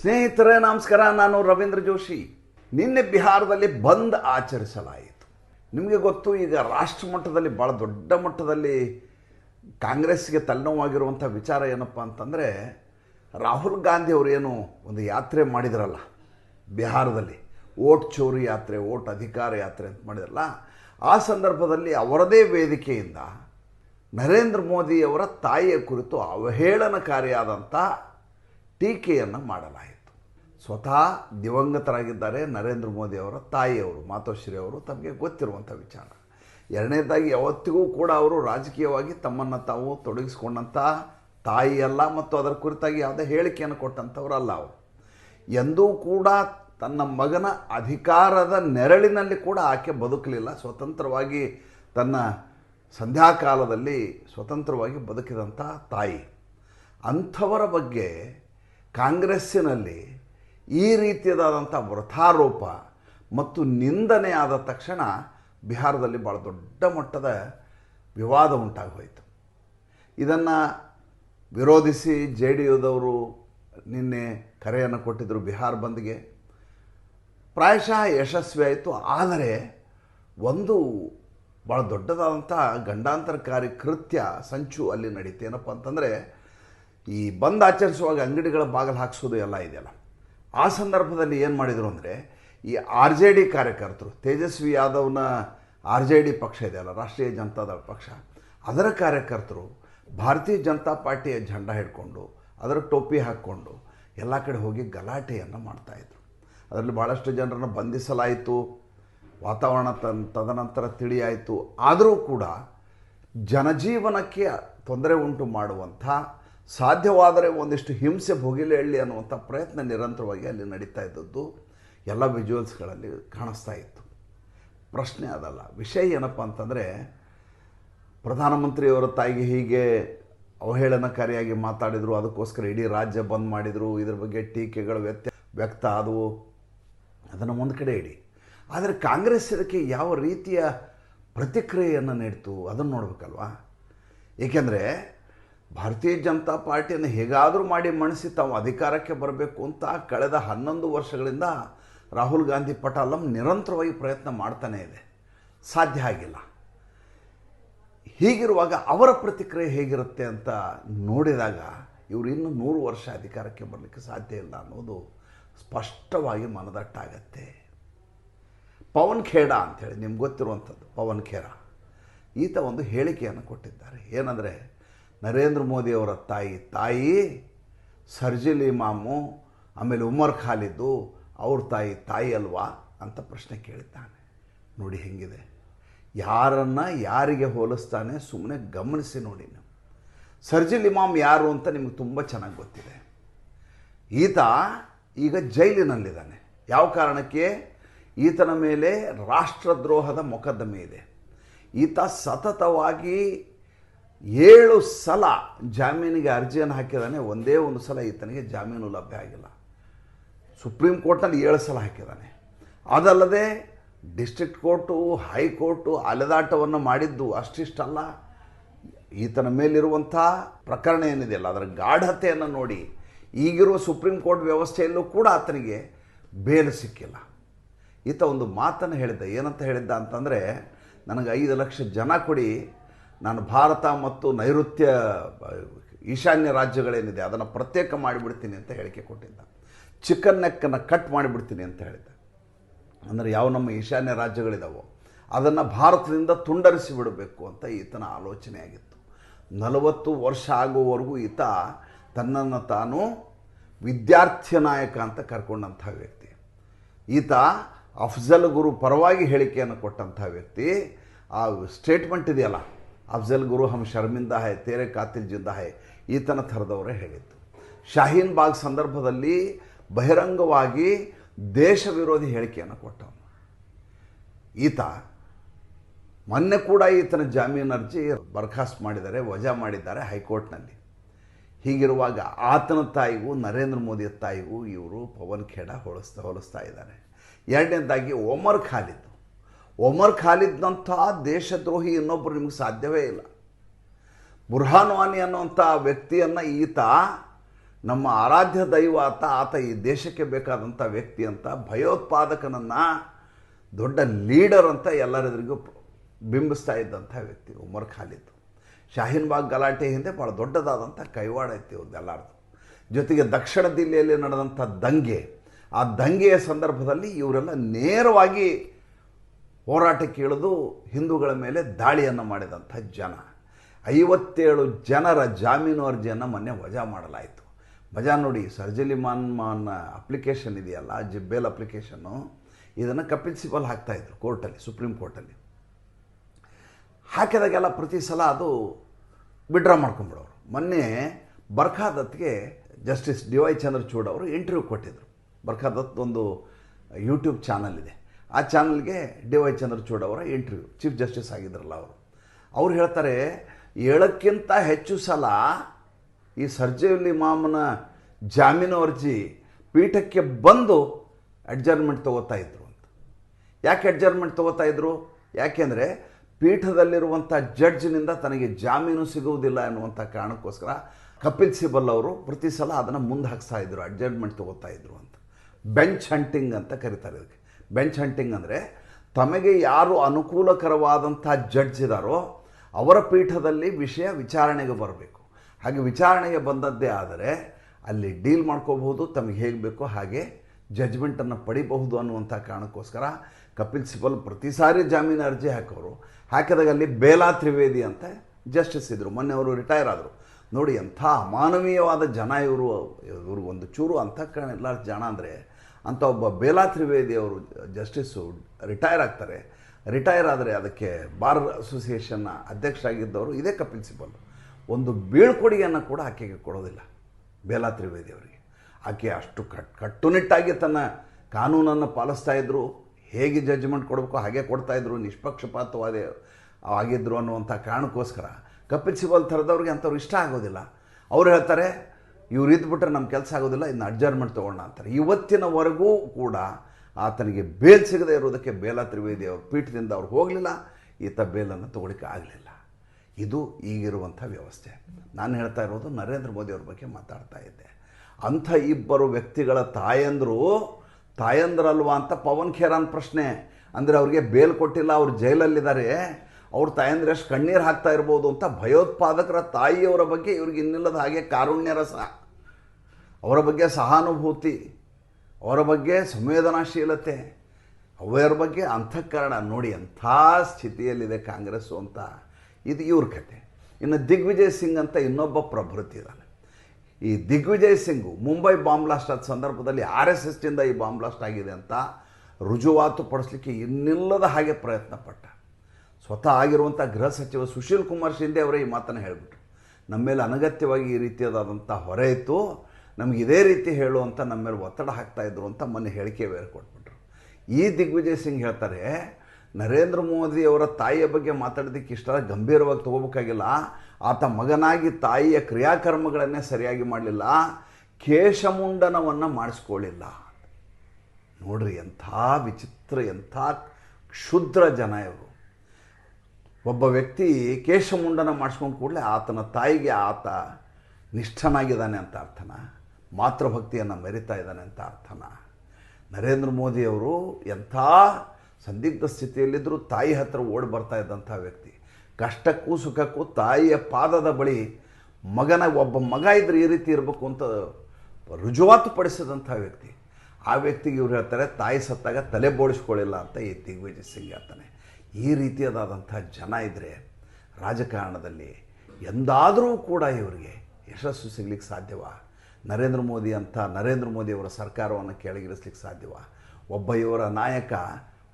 ಸ್ನೇಹಿತರೇ, ನಮಸ್ಕಾರ. ನಾನು ರವೀಂದ್ರ ಜೋಶಿ. ನಿನ್ನೆ ಬಿಹಾರದಲ್ಲಿ ಬಂದ್ ಆಚರಿಸಲಾಯಿತು. ನಿಮಗೆ ಗೊತ್ತು, ಈಗ ರಾಷ್ಟ್ರ ಮಟ್ಟದಲ್ಲಿ ಭಾಳ ದೊಡ್ಡ ಮಟ್ಟದಲ್ಲಿ ಕಾಂಗ್ರೆಸ್ಗೆ ತಲೆನೋವಾಗಿರುವಂಥ ವಿಚಾರ ಏನಪ್ಪ ಅಂತಂದರೆ, ರಾಹುಲ್ ಗಾಂಧಿ ಅವರು ಏನು ಒಂದು ಯಾತ್ರೆ ಮಾಡಿದ್ರಲ್ಲ, ಬಿಹಾರದಲ್ಲಿ, ಓಟ್ ಚೋರಿ ಯಾತ್ರೆ, ಓಟ್ ಅಧಿಕಾರ ಯಾತ್ರೆ ಅಂತ ಮಾಡಿದ್ರಲ್ಲ, ಆ ಸಂದರ್ಭದಲ್ಲಿ ಅವರದೇ ವೇದಿಕೆಯಿಂದ ನರೇಂದ್ರ ಮೋದಿಯವರ ತಾಯಿಯ ಕುರಿತು ಅವಹೇಳನಕಾರಿಯಾದಂಥ ಟೀಕೆಯನ್ನು ಮಾಡಲಾಯಿತು. ಸ್ವತಃ ದಿವಂಗತರಾಗಿದ್ದಾರೆ ನರೇಂದ್ರ ಮೋದಿ ಅವರ ತಾಯಿಯವರು, ಮಾತೋಶ್ರೀ ಅವರು, ತಮಗೆ ಗೊತ್ತಿರುವಂಥ ವಿಚಾರ. ಎರಡನೇದಾಗಿ ಯಾವತ್ತಿಗೂ ಕೂಡ ಅವರು ರಾಜಕೀಯವಾಗಿ ತಮ್ಮನ್ನು ತಾವು ತೊಡಗಿಸಿಕೊಂಡಂಥ ತಾಯಿಯಲ್ಲ ಮತ್ತು ಅದರ ಕುರಿತಾಗಿ ಯಾವುದೇ ಹೇಳಿಕೆಯನ್ನು ಕೊಟ್ಟಂಥವರಲ್ಲ ಅವರು. ಎಂದೂ ಕೂಡ ತನ್ನ ಮಗನ ಅಧಿಕಾರದ ನೆರಳಿನಲ್ಲಿ ಕೂಡ ಆಕೆ ಬದುಕಲಿಲ್ಲ. ಸ್ವತಂತ್ರವಾಗಿ ತನ್ನ ಸಂಧ್ಯಾಕಾಲದಲ್ಲಿ ಸ್ವತಂತ್ರವಾಗಿ ಬದುಕಿದಂಥ ತಾಯಿ. ಅಂಥವರ ಬಗ್ಗೆ ಕಾಂಗ್ರೆಸ್ಸಿನಲ್ಲಿ ಈ ರೀತಿಯದಾದಂಥ ವೃಥಾರೋಪ ಮತ್ತು ನಿಂದನೆ ಆದ ತಕ್ಷಣ ಬಿಹಾರದಲ್ಲಿ ಭಾಳ ದೊಡ್ಡ ಮಟ್ಟದ ವಿವಾದ ಉಂಟಾಗಿ ಹೋಯಿತು. ಇದನ್ನು ವಿರೋಧಿಸಿ ಜೆ ಡಿ ಯುದವರು ನಿನ್ನೆ ಕರೆಯನ್ನು ಕೊಟ್ಟಿದ್ದರು ಬಿಹಾರ ಬಂದ್ಗೆ. ಪ್ರಾಯಶಃ ಯಶಸ್ವಿ ಆಯಿತು ಆದರೆ ಒಂದು ಭಾಳ ದೊಡ್ಡದಾದಂಥ ಗಂಡಾಂತರಕಾರಿ ಕೃತ್ಯ ಸಂಚು ಅಲ್ಲಿ ನಡೀತೇನಪ್ಪ ಅಂತಂದರೆ ಈ ಬಂದ್ ಆಚರಿಸುವಾಗ ಅಂಗಡಿಗಳ ಬಾಗಿಲು ಹಾಕಿಸೋದು ಎಲ್ಲ ಇದೆಯಲ್ಲ. ಆ ಸಂದರ್ಭದಲ್ಲಿ ಏನು ಮಾಡಿದರು ಅಂದರೆ, ಈ ಆರ್ ಜೆ ಡಿ ಕಾರ್ಯಕರ್ತರು, ತೇಜಸ್ವಿ ಯಾದವ್ನ ಆರ್ ಜೆ ಡಿ ಪಕ್ಷ ಇದೆಯಲ್ಲ, ರಾಷ್ಟ್ರೀಯ ಜನತಾದಳ ಪಕ್ಷ, ಅದರ ಕಾರ್ಯಕರ್ತರು ಭಾರತೀಯ ಜನತಾ ಪಾರ್ಟಿಯ ಜಂಡ ಹಿಡ್ಕೊಂಡು, ಅದರ ಟೋಪಿ ಹಾಕ್ಕೊಂಡು ಎಲ್ಲ ಕಡೆ ಹೋಗಿ ಗಲಾಟೆಯನ್ನು ಮಾಡ್ತಾಯಿದ್ರು ಅದರಲ್ಲಿ ಭಾಳಷ್ಟು ಜನರನ್ನು ಬಂಧಿಸಲಾಯಿತು, ವಾತಾವರಣ ತನ್, ತದನಂತರ ತಿಳಿಯಾಯಿತು. ಆದರೂ ಕೂಡ ಜನಜೀವನಕ್ಕೆ ತೊಂದರೆ ಉಂಟು ಮಾಡುವಂಥ ಸಾಧ್ಯವಾದರೆ ಒಂದಿಷ್ಟು ಹಿಂಸೆ ಭೋಗಿಲೇಳಿ ಅನ್ನುವಂಥ ಪ್ರಯತ್ನ ನಿರಂತರವಾಗಿ ಅಲ್ಲಿ ನಡೀತಾ ಇದ್ದದ್ದು ಎಲ್ಲ ವಿಜುವಲ್ಸ್ಗಳಲ್ಲಿ ಕಾಣಿಸ್ತಾ ಇತ್ತು. ಪ್ರಶ್ನೆ ಅದಲ್ಲ. ವಿಷಯ ಏನಪ್ಪ ಅಂತಂದರೆ, ಪ್ರಧಾನಮಂತ್ರಿಯವರ ತಾಯಿಗೆ ಹೀಗೆ ಅವಹೇಳನಕಾರಿಯಾಗಿ ಮಾತಾಡಿದರು, ಅದಕ್ಕೋಸ್ಕರ ಇಡೀ ರಾಜ್ಯ ಬಂದ್ ಮಾಡಿದರು, ಇದ್ರ ಬಗ್ಗೆ ಟೀಕೆಗಳು ವ್ಯಕ್ತ ವ್ಯಕ್ತ ಆದವು. ಅದನ್ನು ಒಂದು ಕಡೆ ಇಡಿ. ಆದರೆ ಕಾಂಗ್ರೆಸ್ ಇದಕ್ಕೆ ಯಾವ ರೀತಿಯ ಪ್ರತಿಕ್ರಿಯೆಯನ್ನು ನೀಡ್ತು ಅದನ್ನು ನೋಡಬೇಕಲ್ವಾ? ಏಕೆಂದರೆ ಭಾರತೀಯ ಜನತಾ ಪಾರ್ಟಿಯನ್ನು ಹೇಗಾದರೂ ಮಾಡಿ ಮಣಿಸಿ ತಾವು ಅಧಿಕಾರಕ್ಕೆ ಬರಬೇಕು ಅಂತ ಕಳೆದ ಹನ್ನೊಂದು ವರ್ಷಗಳಿಂದ ರಾಹುಲ್ ಗಾಂಧಿ ಪಟಾಲಂ ನಿರಂತರವಾಗಿ ಪ್ರಯತ್ನ ಮಾಡ್ತಾನೇ ಇದೆ. ಸಾಧ್ಯ ಆಗಿಲ್ಲ. ಹೀಗಿರುವಾಗ ಅವರ ಪ್ರತಿಕ್ರಿಯೆ ಹೇಗಿರುತ್ತೆ ಅಂತ ನೋಡಿದಾಗ ಇವರು ಇನ್ನು ನೂರು ವರ್ಷ ಅಧಿಕಾರಕ್ಕೆ ಬರಲಿಕ್ಕೆ ಸಾಧ್ಯ ಇಲ್ಲ ಅನ್ನೋದು ಸ್ಪಷ್ಟವಾಗಿ ಮನದಟ್ಟಾಗತ್ತೆ. ಪವನ್ ಖೇಡಾ ಅಂಥೇಳಿ, ನಿಮ್ಗೆ ಗೊತ್ತಿರುವಂಥದ್ದು ಪವನ್ ಖೇರಾ ಈತ ಒಂದು ಹೇಳಿಕೆಯನ್ನು ಕೊಟ್ಟಿದ್ದಾರೆ. ಏನಂದರೆ ನರೇಂದ್ರ ಮೋದಿಯವರ ತಾಯಿ ತಾಯಿ ಸರ್ಜಿಲ್ ಇಮಾಮು ಆಮೇಲೆ ಉಮರ್ ಖಾಲಿದ್ದು ಅವ್ರ ತಾಯಿ ತಾಯಿ ಅಲ್ವಾ ಅಂತ ಪ್ರಶ್ನೆ ಕೇಳಿದ್ದಾನೆ. ನೋಡಿ ಹೆಂಗಿದೆ. ಯಾರನ್ನು ಯಾರಿಗೆ ಹೋಲಿಸ್ತಾನೆ ಸುಮ್ಮನೆ ಗಮನಿಸಿ ನೋಡಿ ನೀವು. ಸರ್ಜಿಲ್ ಇಮಾಮ್ ಯಾರು ಅಂತ ನಿಮಗೆ ತುಂಬ ಚೆನ್ನಾಗಿ ಗೊತ್ತಿದೆ. ಈತ ಈಗ ಜೈಲಿನಲ್ಲಿದ್ದಾನೆ. ಯಾವ ಕಾರಣಕ್ಕೆ? ಈತನ ಮೇಲೆ ರಾಷ್ಟ್ರದ್ರೋಹದ ಮೊಕದ್ದಮೆ ಇದೆ. ಈತ ಸತತವಾಗಿ ಏಳು ಸಲ ಜಾಮೀನಿಗೆ ಅರ್ಜಿಯನ್ನು ಹಾಕಿದ್ದಾನೆ, ಒಂದೇ ಒಂದು ಸಲ ಈತನಿಗೆ ಜಾಮೀನು ಲಭ್ಯ ಆಗಿಲ್ಲ. ಸುಪ್ರೀಂ ಕೋರ್ಟ್ನಲ್ಲಿ ಏಳು ಸಲ ಹಾಕಿದ್ದಾನೆ. ಅದಲ್ಲದೆ ಡಿಸ್ಟ್ರಿಕ್ಟ್ ಕೋರ್ಟು, ಹೈಕೋರ್ಟು ಅಲೆದಾಟವನ್ನು ಮಾಡಿದ್ದು ಅಷ್ಟಿಷ್ಟಲ್ಲ. ಈತನ ಮೇಲಿರುವಂಥ ಪ್ರಕರಣ ಏನಿದೆಯಲ್ಲ ಅದರ ಗಾಢತೆಯನ್ನು ನೋಡಿ ಈಗಿರುವ ಸುಪ್ರೀಂ ಕೋರ್ಟ್ ವ್ಯವಸ್ಥೆಯಲ್ಲೂ ಕೂಡ ಆತನಿಗೆ ಬೇಲು ಸಿಕ್ಕಿಲ್ಲ. ಈತ ಒಂದು ಮಾತನ್ನು ಹೇಳಿದ್ದ. ಏನಂತ ಹೇಳಿದ್ದ ಅಂತಂದರೆ, ನನಗೆ ಐದು ಲಕ್ಷ ಜನ ಕೊಡಿ ನಾನು ಭಾರತ ಮತ್ತು ನೈಋತ್ಯ ಈಶಾನ್ಯ ರಾಜ್ಯಗಳೇನಿದೆ, ಅದನ್ನು ಪ್ರತ್ಯೇಕ ಮಾಡಿಬಿಡ್ತೀನಿ ಅಂತ ಹೇಳಿಕೆ ಕೊಟ್ಟಿದ್ದ. ಚಿಕನ್ ನೆಕ್ಕನ್ನು ಕಟ್ ಮಾಡಿಬಿಡ್ತೀನಿ ಅಂತ ಹೇಳಿದ್ದೆ. ಅಂದರೆ ಯಾವ ನಮ್ಮ ಈಶಾನ್ಯ ರಾಜ್ಯಗಳಿದಾವೋ, ಅದನ್ನು ಭಾರತದಿಂದ ತುಂಡರಿಸಿ ಬಿಡಬೇಕು ಅಂತ ಈತನ ಆಲೋಚನೆ ಆಗಿತ್ತು. ನಲವತ್ತು ವರ್ಷ ಆಗುವವರೆಗೂ ಈತ ತನ್ನನ್ನು ತಾನು ವಿದ್ಯಾರ್ಥಿ ನಾಯಕ ಅಂತ ಕರ್ಕೊಂಡಂಥ ವ್ಯಕ್ತಿ. ಈತ ಅಫ್ಜಲ್ ಗುರು ಪರವಾಗಿ ಹೇಳಿಕೆಯನ್ನು ಕೊಟ್ಟಂಥ ವ್ಯಕ್ತಿ. ಆ ಸ್ಟೇಟ್ಮೆಂಟ್ ಇದೆಯಲ್ಲ ಅಫ್ಜಲ್ ಗುರು ಹಮ್ ಶರ್ಮಿಂದ ಹೈ, ತೇರೆ ಕಾತಿಲ್ ಜಿಂದ ಈತನ ಥರದವರೇ ಹೇಳಿತ್ತು ಶಾಹೀನ್ ಬಾಗ್ ಸಂದರ್ಭದಲ್ಲಿ ಬಹಿರಂಗವಾಗಿ ದೇಶ ವಿರೋಧಿ ಹೇಳಿಕೆಯನ್ನು ಕೊಟ್ಟವನು. ಈತ, ಮೊನ್ನೆ ಕೂಡ ಈತನ ಜಾಮೀನು ಅರ್ಜಿ ಬರ್ಖಾಸ್ತ್ ಮಾಡಿದ್ದಾರೆ, ವಜಾ ಮಾಡಿದ್ದಾರೆ ಹೈಕೋರ್ಟ್ನಲ್ಲಿ. ಹೀಗಿರುವಾಗ ಆತನ ತಾಯಿಗೂ, ನರೇಂದ್ರ ಮೋದಿಯ ತಾಯಿಗೂ ಇವರು ಪವನ್ ಖೇಡ ಹೋಲಿಸ್ತಾ ಹೋಲಿಸ್ತಾ ಇದ್ದಾರೆ. ಎರಡನೇದಾಗಿ ಒಮರ್ ಖಾಲಿದ್. ಒಮರ್ ಖಾಲಿದ್ನಂಥ ದೇಶದ್ರೋಹಿ ಇನ್ನೊಬ್ಬರು ನಿಮಗೆ ಸಾಧ್ಯವೇ ಇಲ್ಲ. ಬುರ್ಹಾನ್ ವಾನಿ ಅನ್ನುವಂಥ ವ್ಯಕ್ತಿಯನ್ನು ಈತ ನಮ್ಮ ಆರಾಧ್ಯ ದೈವ ಆತ ಆತ ಈ ದೇಶಕ್ಕೆ ಬೇಕಾದಂಥ ವ್ಯಕ್ತಿ ಅಂತ ಭಯೋತ್ಪಾದಕನನ್ನು ದೊಡ್ಡ ಲೀಡರ್ ಅಂತ ಎಲ್ಲರೆದುರಿಗೂ ಬಿಂಬಿಸ್ತಾ ಇದ್ದಂಥ ವ್ಯಕ್ತಿ ಉಮರ್ ಖಾಲಿದ್. ಶಾಹೀನ್ ಬಾಗ್ ಗಲಾಟೆ ಹಿಂದೆ ಭಾಳ ದೊಡ್ಡದಾದಂಥ ಕೈವಾಡ ಐತಿ ಇವ್ರದ್ದೆಲ್ಲರದು ಜೊತೆಗೆ ದಕ್ಷಿಣ ದಿಲ್ಲಿಯಲ್ಲಿ ನಡೆದಂಥ ದಂಗೆ, ಆ ದಂಗೆಯ ಸಂದರ್ಭದಲ್ಲಿ ಇವರೆಲ್ಲ ನೇರವಾಗಿ ಹೋರಾಟಕ್ಕೆ ಇಳಿದು ಹಿಂದೂಗಳ ಮೇಲೆ ದಾಳಿಯನ್ನು ಮಾಡಿದಂಥ ಜನ. ಐವತ್ತೇಳು ಜನರ ಜಾಮೀನು ಅರ್ಜಿಯನ್ನು ಮೊನ್ನೆ ವಜಾ ಮಾಡಲಾಯಿತು. ವಜಾ ನೋಡಿ ಸರ್ಜಲಿ ಮಾನ್ ಮಾನ್ ಅಪ್ಲಿಕೇಶನ್ ಇದೆಯಲ್ಲ, ಜಿಬ್ಬೇಲ್ ಅಪ್ಲಿಕೇಶನ್ನು ಇದನ್ನು ಕಪಿಲ್ ಸಿಬಲ್ ಹಾಕ್ತಾಯಿದ್ರು ಕೋರ್ಟಲ್ಲಿ, ಸುಪ್ರೀಂ ಕೋರ್ಟಲ್ಲಿ. ಹಾಕಿದಾಗೆಲ್ಲ ಪ್ರತಿ ಸಲ ಅದು ವಿಡ್ರಾ ಮಾಡ್ಕೊಂಬಿಡೋರು. ಮೊನ್ನೆ ಬರ್ಖಾದತ್ಗೆ ಜಸ್ಟಿಸ್ ಡಿ ವೈ ಚಂದ್ರಚೂಡ್ ಅವರು ಇಂಟರ್ವ್ಯೂ ಕೊಟ್ಟಿದ್ದರು ಬರ್ಖಾದತ್ ಒಂದು ಯೂಟ್ಯೂಬ್ ಚಾನಲ್ ಇದೆ. ಆ ಚಾನಲ್ಗೆ ಡಿ ವೈ ಚಂದ್ರಚೂಡ್ ಅವರ ಇಂಟರ್ವ್ಯೂ ಚೀಫ್ ಜಸ್ಟಿಸ್ ಆಗಿದ್ರಲ್ಲ ಅವರು. ಅವ್ರು ಹೇಳ್ತಾರೆ, ಏಳಕ್ಕಿಂತ ಹೆಚ್ಚು ಸಲ ಈ ಸರ್ಜೆಯಲ್ಲಿ ಮಾಮನ ಜಾಮೀನು ಅರ್ಜಿ ಪೀಠಕ್ಕೆ ಬಂದು ಅಡ್ಜರ್ಮೆಂಟ್ ತಗೋತಾ ಇದ್ರು ಅಂತ. ಯಾಕೆ ಅಡ್ಜರ್ಮೆಂಟ್ ತಗೋತಾ ಇದ್ರು? ಯಾಕೆಂದರೆ ಪೀಠದಲ್ಲಿರುವಂಥ ಜಡ್ಜ್ನಿಂದ ತನಗೆ ಜಾಮೀನು ಸಿಗುವುದಿಲ್ಲ ಎನ್ನುವಂಥ ಕಾರಣಕ್ಕೋಸ್ಕರ ಕಪಿಲ್ ಸಿಬಲ್ ಅವರು ಪ್ರತಿ ಸಲ ಅದನ್ನು ಮುಂದೆ ಹಾಕ್ಸ್ತಾ ಇದ್ರು ಅಡ್ಜರ್ಮೆಂಟ್ ತಗೋತಾ ಇದ್ರು ಅಂತ. ಬೆಂಚ್ ಹಂಟಿಂಗ್ ಅಂತ ಕರೀತಾರೆ ಇದಕ್ಕೆ. ಬೆಂಚ್ ಹಂಟಿಂಗ್ ಅಂದರೆ ತಮಗೆ ಯಾರು ಅನುಕೂಲಕರವಾದಂಥ ಜಡ್ಜ್ ಇದ್ದಾರೋ ಅವರ ಪೀಠದಲ್ಲಿ ವಿಷಯ ವಿಚಾರಣೆಗೆ ಬರಬೇಕು. ಹಾಗೆ ವಿಚಾರಣೆಗೆ ಬಂದದ್ದೇ ಆದರೆ ಅಲ್ಲಿ ಡೀಲ್ ಮಾಡ್ಕೋಬಹುದು, ತಮಗೆ ಹೇಗೆ ಬೇಕೋ ಹಾಗೆ ಜಜ್ಮೆಂಟನ್ನು ಪಡಿಬಹುದು ಅನ್ನುವಂಥ ಕಾರಣಕ್ಕೋಸ್ಕರ ಕಪಿಲ್ ಸಿಬಲ್ ಪ್ರತಿ ಸಾರಿ ಜಾಮೀನು ಅರ್ಜಿ ಹಾಕೋರು. ಹಾಕಿದಾಗ ಅಲ್ಲಿ ಬೇಲಾ ತ್ರಿವೇದಿ ಅಂತ ಜಸ್ಟಿಸ್ ಇದ್ದರು ಮೊನ್ನೆ ಅವರು ರಿಟೈರ್ ಆದರು. ನೋಡಿ ಎಂಥ ಅಮಾನವೀಯವಾದ ಜನ ಇವರು ಇವರು ಒಂದು ಚೂರು ಅಂತಃಕರಣ ಎಲ್ಲ ಜನ ಅಂದರೆ ಅಂಥ ಒಬ್ಬ ಬೇಲಾ ತ್ರಿವೇದಿ ಅವರು ಜಸ್ಟಿಸ್ಸು ರಿಟೈರ್ ಆಗ್ತಾರೆ. ರಿಟೈರ್ ಆದರೆ ಅದಕ್ಕೆ ಬಾರ್ ಅಸೋಸಿಯೇಷನ್ನ ಅಧ್ಯಕ್ಷರಾಗಿದ್ದವರು, ಇದೇ ಕಪಿಲ್ ಸಿಬಲ್ ಒಂದು ಬೀಳ್ಕೊಡುಗೆಯನ್ನು ಕೂಡ ಆಕೆಗೆ ಕೊಡೋದಿಲ್ಲ, ಬೇಲಾ ತ್ರಿವೇದಿ ಅವರಿಗೆ. ಆಕೆ ಅಷ್ಟು ಕಟ್, ಕಟ್ಟುನಿಟ್ಟಾಗಿ ತನ್ನ ಕಾನೂನನ್ನು ಪಾಲಿಸ್ತಾ ಇದ್ದರು ಹೇಗೆ ಜಡ್ಜ್ಮೆಂಟ್ ಕೊಡಬೇಕು ಹಾಗೆ ಕೊಡ್ತಾ ಕೊಡ್ತಾಯಿದ್ರು ನಿಷ್ಪಕ್ಷಪಾತವಾದ ಆಗಿದ್ದರು ಅನ್ನುವಂಥ ಕಾರಣಕ್ಕೋಸ್ಕರ. ಕಪಿಲ್ ಸಿಬಲ್ ಥರದವ್ರಿಗೆ ಅಂಥವ್ರು ಇಷ್ಟ ಆಗೋದಿಲ್ಲ. ಅವ್ರು ಹೇಳ್ತಾರೆ ಇವ್ರು ಇದ್ಬಿಟ್ರೆ ನಮ್ಮ ಕೆಲಸ ಆಗೋದಿಲ್ಲ ಇನ್ನು ಅಡ್ಜರ್ಮೆಂಟ್ ತೊಗೊಳ್ಳೋಣ ಅಂತಾರೆ. ಇವತ್ತಿನವರೆಗೂ ಕೂಡ ಆತನಿಗೆ ಬೇಲ್ ಸಿಗದೆ ಇರೋದಕ್ಕೆ ಬೇಲಾ ತ್ರಿವೇದಿ ಅವ್ರ ಪೀಠದಿಂದ ಅವ್ರು ಹೋಗಲಿಲ್ಲ, ಈತ ಬೇಲನ್ನು ತೊಗೊಳಿಕ್ಕೆ ಆಗಲಿಲ್ಲ. ಇದು ಈಗಿರುವಂಥ ವ್ಯವಸ್ಥೆ. ನಾನು ಹೇಳ್ತಾ ಇರೋದು ನರೇಂದ್ರ ಮೋದಿ ಅವ್ರ ಬಗ್ಗೆ ಮಾತಾಡ್ತಾ ಇದ್ದೆ. ಅಂಥ ಇಬ್ಬರು ವ್ಯಕ್ತಿಗಳ ತಾಯಂದರು, ತಾಯಂದ್ರಲ್ವಾ ಅಂತ ಪವನ್ ಖೇರಾನ್ ಪ್ರಶ್ನೆ. ಅಂದರೆ ಅವ್ರಿಗೆ ಬೇಲ್ ಕೊಟ್ಟಿಲ್ಲ, ಅವ್ರು ಜೈಲಲ್ಲಿದ್ದಾರೆ. ಅವ್ರ ತಾಯಂದ್ರೆ ಅಷ್ಟು ಕಣ್ಣೀರು ಹಾಕ್ತಾ ಇರ್ಬೋದು ಅಂತ ಭಯೋತ್ಪಾದಕರ ತಾಯಿಯವರ ಬಗ್ಗೆ ಇವ್ರಿಗೆ ಇನ್ನಿಲ್ಲದ ಹಾಗೆ ಕಾರುಣ್ಯ ರಸ. ಅವರ ಬಗ್ಗೆ ಸಹಾನುಭೂತಿ, ಅವರ ಬಗ್ಗೆ ಸಂವೇದನಾಶೀಲತೆ, ಅವರ ಬಗ್ಗೆ ಅಂತಃಕರಣ. ನೋಡಿ, ಅಂಥ ಸ್ಥಿತಿಯಲ್ಲಿದೆ ಕಾಂಗ್ರೆಸ್ಸು ಅಂತ ಇದು ಇವ್ರ ಕತೆ. ಇನ್ನು ದಿಗ್ವಿಜಯ್ ಸಿಂಗ್ ಅಂತ ಇನ್ನೊಬ್ಬ ಪ್ರಭೃತಿ ಇದ್ದಾನೆ. ಈ ದಿಗ್ವಿಜಯ್ ಸಿಂಗು ಮುಂಬೈ ಬಾಂಬ್ ಬ್ಲಾಸ್ಟ್ ಆದ ಸಂದರ್ಭದಲ್ಲಿ ಆರ್ ಎಸ್ ಎಸ್ನಿಂದ ಈ ಬಾಂಬ್ ಬ್ಲಾಸ್ಟ್ ಆಗಿದೆ ಅಂತ ರುಜುವಾತು ಪಡಿಸ್ಲಿಕ್ಕೆ ಇನ್ನಿಲ್ಲದ ಹಾಗೆ ಪ್ರಯತ್ನ ಪಟ್ಟ ಸ್ವತಃ ಆಗಿರುವಂಥ ಗೃಹ ಸಚಿವ ಸುಶೀಲ್ ಕುಮಾರ್ ಶಿಂದೆ ಅವರೇ ಈ ಮಾತನ್ನು ಹೇಳಿಬಿಟ್ರು. ನಮ್ಮ ಮೇಲೆ ಅನಗತ್ಯವಾಗಿ ಈ ರೀತಿಯಾದಂಥ ಹೊರೆ ಇತ್ತು. ನಮ್ಗೆ ಇದೇ ರೀತಿ ಹೇಳು ಅಂತ ನಮ್ಮ ಮೇಲೆ ಒತ್ತಡ ಹಾಕ್ತಾ ಇದ್ರು ಅಂತ ಮೊನ್ನೆ ಹೇಳಿಕೆ ಬೇರೆ ಕೊಟ್ಬಿಟ್ರು. ಈ ದಿಗ್ವಿಜಯ್ ಸಿಂಗ್ ಹೇಳ್ತಾರೆ, ನರೇಂದ್ರ ಮೋದಿ ಅವರ ತಾಯಿಯ ಬಗ್ಗೆ ಮಾತಾಡೋದಕ್ಕೆ ಇಷ್ಟ ಗಂಭೀರವಾಗಿ ತಗೋಬೇಕಾಗಿಲ್ಲ. ಆತ ಮಗನಾಗಿ ತಾಯಿಯ ಕ್ರಿಯಾಕರ್ಮಗಳನ್ನೇ ಸರಿಯಾಗಿ ಮಾಡಲಿಲ್ಲ. ಕೇಶಮುಂಡನವನ್ನು ಮಾಡಿಸ್ಕೊಳ್ಳಿಲ್ಲ. ನೋಡ್ರಿ ಎಂಥ ವಿಚಿತ್ರ, ಎಂಥ ಕ್ಷುದ್ರ ಜನ ಇವರು. ಒಬ್ಬ ವ್ಯಕ್ತಿ ಕೇಶಮುಂಡನ ಮಾಡಿಸ್ಕೊಂಡು ಕೂಡಲೇ ಆತನ ತಾಯಿಗೆ ಆತ ನಿಷ್ಠನಾಗಿದ್ದಾನೆ ಅಂತ ಅರ್ಥನ. ಮಾತೃಭಕ್ತಿಯನ್ನು ಮೆರಿತಾ ಇದ್ದಾನೆ ಅಂತ ಅರ್ಥನ. ನರೇಂದ್ರ ಮೋದಿಯವರು ಎಂಥ ಸಂದಿಗ್ಧ ಸ್ಥಿತಿಯಲ್ಲಿದ್ದರೂ ತಾಯಿ ಹತ್ರ ಓಡಿ ಬರ್ತಾ ಇದ್ದಂಥ ವ್ಯಕ್ತಿ. ಕಷ್ಟಕ್ಕೂ ಸುಖಕ್ಕೂ ತಾಯಿಯ ಪಾದದ ಬಳಿ ಮಗನ ಒಬ್ಬ ಮಗ ಇದ್ರೆ ಈ ರೀತಿ ಇರಬೇಕು ಅಂತ ರುಜುವಾತು ಪಡಿಸಿದಂಥ ವ್ಯಕ್ತಿ. ಆ ವ್ಯಕ್ತಿಗೆ ಇವ್ರು ಹೇಳ್ತಾರೆ, ತಾಯಿ ಸತ್ತಾಗ ತಲೆ ಬೋಳಿಸ್ಕೊಳ್ಳಿಲ್ಲ ಅಂತ ಈ ದಿಗ್ವಿಜಯ್ ಸಿಂಗ್ ಹೇಳ್ತಾನೆ. ಈ ರೀತಿಯಾದಂಥ ಜನ ಇದ್ದರೆ ರಾಜಕಾರಣದಲ್ಲಿ ಎಂದಾದರೂ ಕೂಡ ಇವರಿಗೆ ಯಶಸ್ಸು ಸಿಗ್ಲಿಕ್ಕೆ ಸಾಧ್ಯವ? ನರೇಂದ್ರ ಮೋದಿ ಅಂತ ನರೇಂದ್ರ ಮೋದಿಯವರ ಸರ್ಕಾರವನ್ನು ಕೆಳಗಿರಿಸ್ಲಿಕ್ಕೆ ಸಾಧ್ಯವ? ಒಬ್ಬ ಇವರ ನಾಯಕ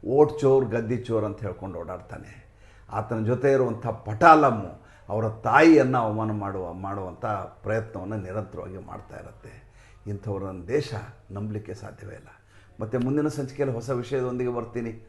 ಓಟ್ ಚೋರ್, ಗದ್ದಿ ಚೋರ್ ಅಂತ ಹೇಳ್ಕೊಂಡು ಓಡಾಡ್ತಾನೆ. ಆತನ ಜೊತೆ ಇರುವಂಥ ಪಟಾಲಮ್ಮು ಅವರ ತಾಯಿಯನ್ನು ಅವಮಾನ ಮಾಡುವ, ಮಾಡುವಂಥ ಪ್ರಯತ್ನವನ್ನು ನಿರಂತರವಾಗಿ ಮಾಡ್ತಾ ಇರುತ್ತೆ. ಇಂಥವ್ರನ್ನ ದೇಶ ನಂಬಲಿಕ್ಕೆ ಸಾಧ್ಯವೇ ಇಲ್ಲ. ಮತ್ತು ಮುಂದಿನ ಸಂಚಿಕೆಯಲ್ಲಿ ಹೊಸ ವಿಷಯದೊಂದಿಗೆ ಬರ್ತೀನಿ.